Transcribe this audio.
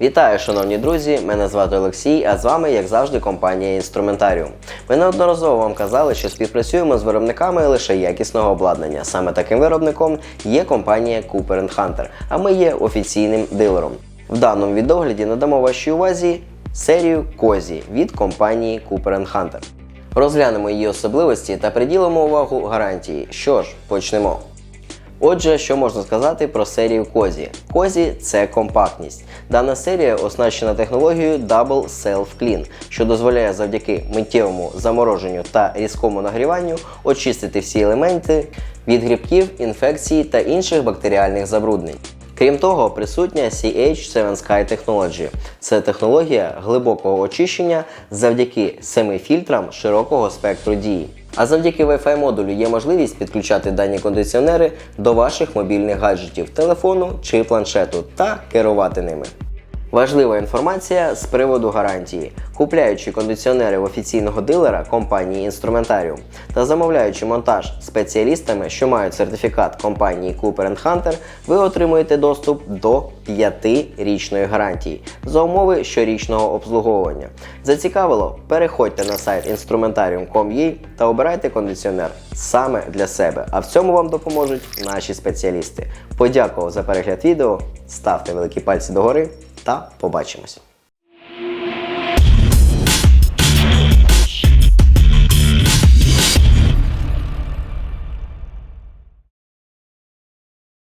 Вітаю, шановні друзі! Мене звати Олексій, а з вами, як завжди, компанія Інструментаріум. Ми неодноразово вам казали, що співпрацюємо з виробниками лише якісного обладнання. Саме таким виробником є компанія Cooper Hunter, а ми є офіційним дилером. В даному відогляді надамо вашій увазі серію Козі від компанії Cooper Hunter. Розглянемо її особливості та приділимо увагу гарантії. Що ж, почнемо. Отже, що можна сказати про серію Козі? Козі це компактність. Дана серія оснащена технологією Double Self Clean, що дозволяє завдяки миттєвому замороженню та різкому нагріванню очистити всі елементи від грибків, інфекцій та інших бактеріальних забруднень. Крім того, присутня CH7 Sky Technology. Це технологія глибокого очищення завдяки семи фільтрам широкого спектру дії. А завдяки Wi-Fi модулю є можливість підключати дані кондиціонери до ваших мобільних гаджетів, телефону чи планшету та керувати ними. Важлива інформація з приводу гарантії. Купляючи кондиціонери в офіційного дилера компанії Інструментаріум та замовляючи монтаж спеціалістами, що мають сертифікат компанії Cooper Hunter, ви отримуєте доступ до 5-річної гарантії за умови щорічного обслуговування. Зацікавило? Переходьте на сайт instrumentarium.com.ua та обирайте кондиціонер саме для себе. А в цьому вам допоможуть наші спеціалісти. Подякував за перегляд відео, ставте великі пальці догори та побачимось.